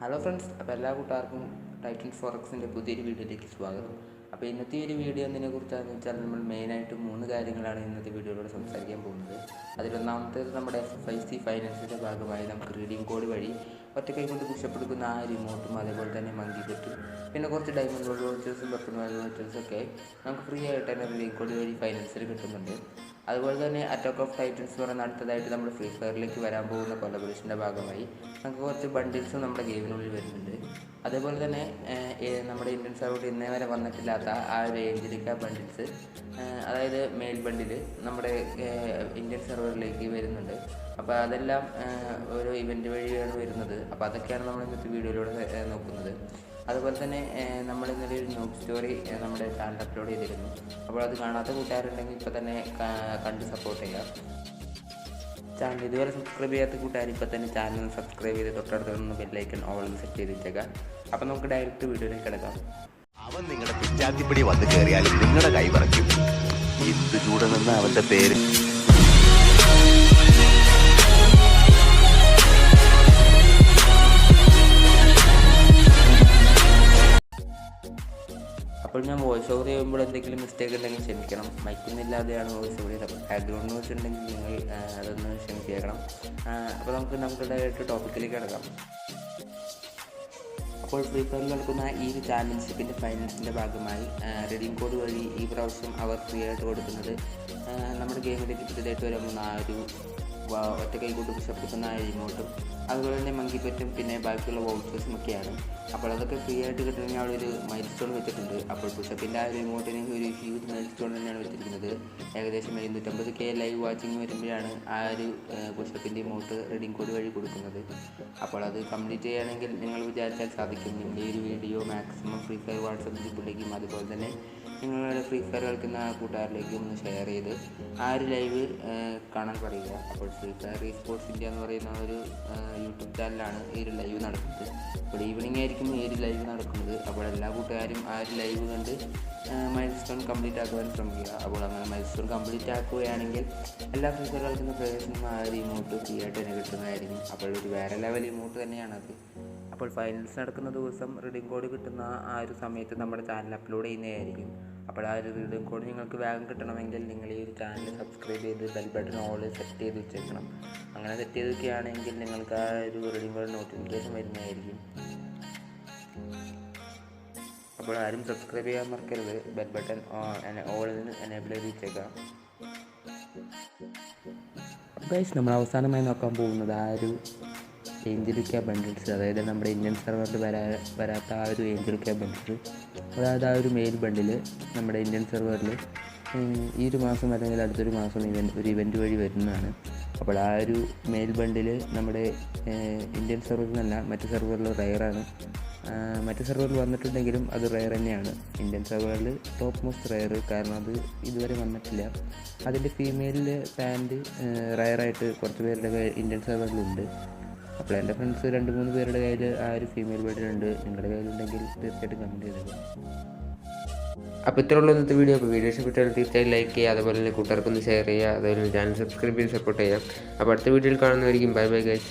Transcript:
Hello friends അപ്പോൾ എല്ലാ കൂട്ടുകാർക്കും ടൈറ്റിൽ ഫോറക്സിന്റെ പുതിയൊരു വീഡിയോയിലേക്ക് സ്വാഗതം. അപ്പോൾ ഇന്നത്തെ ഒരു വീഡിയോ എന്തിനെ കുറിച്ചാണെന്ന് വെച്ചാൽ നമ്മൾ മെയിനായിട്ട് മൂന്ന് കാര്യങ്ങളാണ് ഇന്നത്തെ വീഡിയോയിലൂടെ സംസാരിക്കാൻ പോകുന്നത്. അതിലൊന്നാമത്തേത് നമ്മുടെ എഫ് ഐ സി ഫൈനാൻസിന്റെ ഭാഗമായി നമുക്ക് റീഡിംഗ് കോഡ് വഴി ഒറ്റക്കൈ കൊണ്ട് പുഷപ്പെടുക്കുന്ന ആ റിമോട്ടും അതേപോലെ തന്നെ മങ്കി കെട്ടും പിന്നെ കുറച്ച് ഡയമണ്ട് ഗോൾഡ് വോച്ചേഴ്സും പത്ത് വോച്ചേഴ്സും ഒക്കെ നമുക്ക് ഫ്രീ ആയിട്ട് തന്നെ റീഡിംഗ് കോഡ് വഴി ഫൈനാൻസിൽ കിട്ടുന്നുണ്ട്. അതുപോലെ തന്നെ അറ്റാക്ക് ഓഫ് ടൈറ്റൻസ് പറയുന്ന അടുത്തതായിട്ട് നമ്മുടെ ഫ്രീ ഫയറിലേക്ക് വരാൻ പോകുന്ന കൊലബറേഷന്റെ ഭാഗമായി നമുക്ക് കുറച്ച് ബണ്ടിൽസും നമ്മുടെ ഗെയിമിനുള്ളിൽ വരുന്നുണ്ട്. അതേപോലെ തന്നെ നമ്മുടെ ഇന്ത്യൻ സർവർ ഇന്നേ വരെ വന്നിട്ടില്ലാത്ത ആ ഒരു ഏഞ്ചലിക്ക ബണ്ടിൽസ് അതായത് മെയിൽ ബണ്ടിൽ നമ്മുടെ ഇന്ത്യൻ സെർവറിലേക്ക് വരുന്നുണ്ട്. അപ്പോൾ അതെല്ലാം ഓരോ ഇവന്റ് വഴിയാണ് വരുന്നത്. അപ്പോൾ അതൊക്കെയാണ് നമ്മൾ ഇന്നത്തെ വീഡിയോയിലൂടെ നോക്കുന്നത്. അതുപോലെ തന്നെ നമ്മൾ ഇന്നലെ ഒരു ന്യൂസ് സ്റ്റോറി നമ്മുടെ ചാനൽ അപ്ലോഡ് ചെയ്തിരുന്നു. അപ്പോൾ അത് കാണാത്ത കൂട്ടുകാരുണ്ടെങ്കിൽ ഇപ്പോൾ തന്നെ കണ്ട് സപ്പോർട്ട് ചെയ്യാം. ചാനൽ ഇതുവരെ സബ്സ്ക്രൈബ് ചെയ്യാത്ത കൂട്ടുകാർ ഇപ്പോൾ തന്നെ ചാനൽ സബ്സ്ക്രൈബ് ചെയ്ത് തൊട്ടടുത്ത് നിന്ന് ബെല്ലൈക്കൺ ഓൺ സെറ്റ് ചെയ്ത് വെച്ചേക്കാം. അപ്പോൾ നമുക്ക് ഡയറക്റ്റ് വീഡിയോയിലേക്ക് കിടക്കാം. അവൻ നിങ്ങളുടെ പിച്ചാത്തിപ്പിടി വന്നു കയറിയാലും നിങ്ങളുടെ കൈ പറയ്ക്കും എന്ത് ചൂടെന്ന അവന്റെ പേര്? അപ്പോൾ ഞാൻ വോയിസ് ഓവർ ചെയ്യുമ്പോൾ എന്തെങ്കിലും മിസ്റ്റേക്ക് ഉണ്ടെങ്കിൽ ക്ഷമിക്കണം. മൈക്കുന്നില്ലാതെയാണ് വോയിസ് ഓവർ ചെയ്തത്. ബാക്ക്ഗ്രൗണ്ട് നോയ്സ് ഉണ്ടെങ്കിൽ നിങ്ങൾ അതൊന്ന് ക്ഷമിച്ചേക്കണം. അപ്പോൾ നമുക്ക് ഡയറക്റ്റ് ടോപ്പിക്കിലേക്ക് കിടക്കാം. അപ്പോൾ ഫ്രീ ഫയറിൽ നടക്കുന്ന ഈ ചാമ്പ്യൻഷിപ്പിന്റെ ഫൈനൽസിന്റെ ഭാഗമായി റെഡിങ് കോഡ് വഴി ഈ പ്രാവശ്യം അവർ ഫ്രീ ആയിട്ട് കൊടുക്കുന്നത് നമ്മുടെ ഗെയിമിലേക്ക് പുതിയതായിട്ട് വരുമ്പോൾ ആ ഒരു ഒറ്റ ചെയ്യുന്ന ആ റിമോട്ടും അതുപോലെ തന്നെ മങ്കിപ്പറ്റും പിന്നെ ബാക്കിയുള്ള വൗച്ചേഴ്സും ഒക്കെയാണ്. അപ്പോൾ അതൊക്കെ ഫ്രീ ആയിട്ട് അവിടെ ഒരു മൈൽ സ്റ്റോൺ വെച്ചിട്ടുണ്ട്. അപ്പോൾ പുഷപ്പിന്റെ ആ റിമോട്ടിന് ഒരു ഹ്യൂജ് മൈൽ സ്റ്റോൺ തന്നെയാണ് വെച്ചിരിക്കുന്നത്. ഏകദേശം എഴുന്നൂറ്റമ്പത് കെ ലൈവ് വാച്ചിങ് വരുമ്പോഴാണ് ആ ഒരു പുഷപ്പിന്റെ ഇമോട്ട് റെഡിങ് കോഡ് വഴി കൊടുക്കുന്നത്. അപ്പോൾ അത് കംപ്ലീറ്റ് ചെയ്യുകയാണെങ്കിൽ നിങ്ങൾ വിചാരിച്ചാൽ സാധിക്കും. ഈ ഒരു video maximum Free Fire WhatsApp ഗ്രൂപ്പിലേക്കും അതുപോലെ തന്നെ നിങ്ങളുടെ ഫ്രീ ഫയർ കളിക്കുന്ന കൂട്ടുകാരിലേക്ക് ഒന്ന് ഷെയർ ചെയ്ത് ആ ഒരു ലൈവ് കാണാൻ പറയുക. അപ്പോൾ ഫ്രീ ഫയർ ഈ സ്പോർട്സ് ഇന്ത്യ എന്ന് പറയുന്ന ഒരു യൂട്യൂബ് ചാനലാണ് ഈ ഒരു ലൈവ് നടക്കുന്നത്. അപ്പോൾ ഈവനിങ് ആയിരിക്കും ഈ ഒരു ലൈവ് നടക്കുന്നത്. അപ്പോൾ എല്ലാ കൂട്ടുകാരും ആ ഒരു ലൈവ് കണ്ട് മൈൽ സ്റ്റോൺ കംപ്ലീറ്റ് ആക്കുവാൻ ശ്രമിക്കുക. അപ്പോൾ അങ്ങനെ മൈൽ സ്റ്റോൺ കംപ്ലീറ്റ് ആക്കുകയാണെങ്കിൽ എല്ലാ ഫ്രീ ഫയർ കളിക്കുന്ന പ്ലേയേഴ്സിനും ആ ഒരു ഇമോട്ട് ഫ്രീ ആയിട്ട് തന്നെ കിട്ടുന്നതായിരിക്കും. അപ്പോൾ ഒരു വേറെ ലെവൽ ഇമോട്ട് തന്നെയാണത് അപ്പോൾ ഫൈനൽസ് നടക്കുന്ന ദിവസം റീഡിംഗ് കോഡ് കിട്ടുന്ന ആ ഒരു സമയത്ത് നമ്മുടെ ചാനൽ അപ്ലോഡ് ചെയ്യുന്നതായിരിക്കും. അപ്പോൾ ആ ഒരു റീഡിംഗ് കോഡ് നിങ്ങൾക്ക് വേഗം കിട്ടണമെങ്കിൽ നിങ്ങൾ ഈ ഒരു ചാനൽ സബ്സ്ക്രൈബ് ചെയ്ത് ബെൽ ബട്ടൺ ഓൾ സെറ്റ് ചെയ്ത് വെച്ചേക്കണം. അങ്ങനെ സെറ്റ് ചെയ്ത് വെക്കുകയാണെങ്കിൽ നിങ്ങൾക്ക് ആ ഒരു റീഡിംഗ് കോഡ് നോട്ടിഫിക്കേഷൻ വരുന്നതായിരിക്കും. അപ്പോൾ ആരും സബ്സ്ക്രൈബ് ചെയ്യാൻ മറക്കരുത്. ബെൽ ബട്ടൺ ഓൾ എനേബിൾ ചെയ്ത് വെച്ചേക്കാം ഗൈസ് നമ്മൾ അവസാനമായി നോക്കാൻ പോകുന്നത് ആ ഒരു ഏഞ്ചലിക്ക ബണ്ടിൽസ് അതായത് നമ്മുടെ ഇന്ത്യൻ സെർവറിൽ വരാ വരാത്ത ആ ഒരു ഏഞ്ചലിക്ക ബണ്ടിൽസ് അതായത് ആ ഒരു മെയിൽ ബണ്ടിൽ നമ്മുടെ ഇന്ത്യൻ സെർവറിൽ ഈ ഒരു മാസം അല്ലെങ്കിൽ അടുത്തൊരു മാസം ഇവന്റ് ഒരു ഇവന്റ് വഴി വരുന്നതാണ്. അപ്പോൾ ആ ഒരു മെയിൽ ബണ്ടിൽ നമ്മുടെ ഇന്ത്യൻ സർവറിനല്ല മറ്റ് സെർവറിൽ റയറാണ് മറ്റ് സെർവറിൽ വന്നിട്ടുണ്ടെങ്കിലും അത് റയർ തന്നെയാണ്. ഇന്ത്യൻ സെർവറിൽ ടോപ്പ് മോസ്റ്റ് റയർ കാരണം അത് ഇതുവരെ വന്നിട്ടില്ല. അതിന്റെ ഫീമെയിൽ പാന്റ് റയറായിട്ട് കുറച്ച് പേരുടെ ഇന്ത്യൻ സെർവറിലുണ്ട് അപ്പോൾ എന്റെ ഫ്രണ്ട്സ് രണ്ട് മൂന്ന് പേരുടെ കയ്യിൽ ആ ഒരു ഫീമെയിൽ ബേഡിലുണ്ട് നിങ്ങളുടെ കയ്യിലുണ്ടെങ്കിൽ തീർച്ചയായിട്ടും കമന്റ് ചെയ്തേക്കുക അപ്പോൾ ഇത്രയുള്ള ഇന്നത്തെ വീഡിയോ അപ്പോൾ വീഡിയോ ഇഷ്ടപ്പെട്ടാൽ തീർച്ചയായും ലൈക്ക് ചെയ്യുക. അതുപോലെ തന്നെ കൂട്ടുകാർക്കൊന്ന് ഷെയർ ചെയ്യുക. അതുപോലെ ചാനൽ സബ്സ്ക്രൈബ് ചെയ്ത് സപ്പോർട്ട് ചെയ്യുക. അപ്പോൾ അടുത്ത വീഡിയോയിൽ കാണുന്നതായിരിക്കും ബൈ ബൈ ഗൈസ്